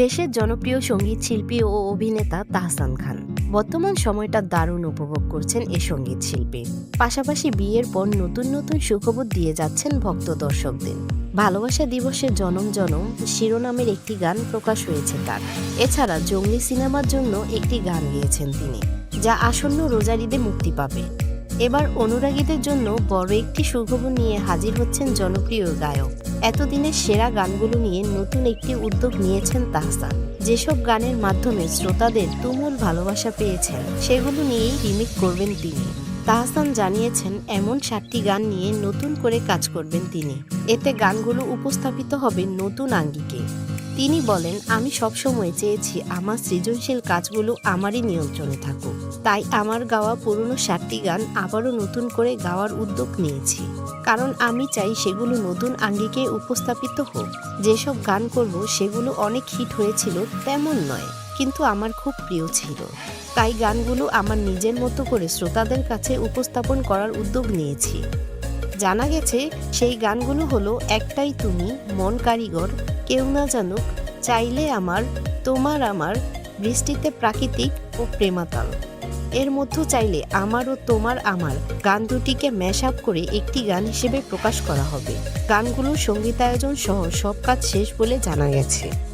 দেশের জনপ্রিয় সংগীত শিল্পী ও অভিনেতা তাহসান খান। বর্তমান সময়টা দারুণ উপভোগ করছেন এ সংগীত শিল্পী। পাশাপাশি বিয়ের পর নতুন নতুন সুখবর দিয়ে যাচ্ছেন ভক্ত দর্শকদের। ভালোবাসা দিবসে জনম জনম শিরোনামের একটি গান প্রকাশ হয়েছে তার। এছাড়া জঙ্গলি সিনেমার জন্য একটি গান গেয়েছেন তিনি, যা আসন্ন রোজারিদে মুক্তি পাবে। এবার অনুরাগীদের জন্য বড় একটি সুখবর নিয়ে হাজির হচ্ছেন জনপ্রিয় গায়ক। এতদিনের সেরা গানগুলো নিয়ে নতুন একটি উদ্যোগ নিয়েছেন তাহসান। যেসব গানের মাধ্যমে শ্রোতাদের তুমুল ভালোবাসা পেয়েছেন, সেগুলো নিয়েই রিমিক করবেন তিনি। তাহসান জানিয়েছেন, এমন সাতটি গান নিয়ে নতুন করে কাজ করবেন তিনি। এতে গানগুলো উপস্থাপিত হবে নতুন আঙ্গিকে। তিনি বলেন, আমি সবসময় চেয়েছি আমার সৃজনশীল কাজগুলো আমারই নিয়ন্ত্রণে থাকুক। তাই আমার গাওয়া পুরনো সাতটি গান আবারও নতুন করে গাওয়ার উদ্যোগ নিয়েছি। কারণ আমি চাই সেগুলো নতুন আঙ্গিকে উপস্থাপিত হোক। যেসব গান করব সেগুলো অনেক হিট হয়েছিল তেমন নয়, কিন্তু আমার খুব প্রিয় ছিল। তাই গানগুলো আমার নিজের মতো করে শ্রোতাদের কাছে উপস্থাপন করার উদ্যোগ নিয়েছি। জানা গেছে, সেই গানগুলো হলো একটাই তুমি, মন কারিগর, কেউ না জানুক, চাইলে আমার, তোমার আমার, বৃষ্টিতে প্রাকৃতিক ও প্রেমাতাল। এর মধ্যে চাইলে আমার ও তোমার আমার গান দুটিকে ম্যাশ আপ করে একটি গান হিসেবে প্রকাশ করা হবে। গানগুলোর সঙ্গীতায়োজন সহ সব কাজ শেষ বলে জানা গেছে।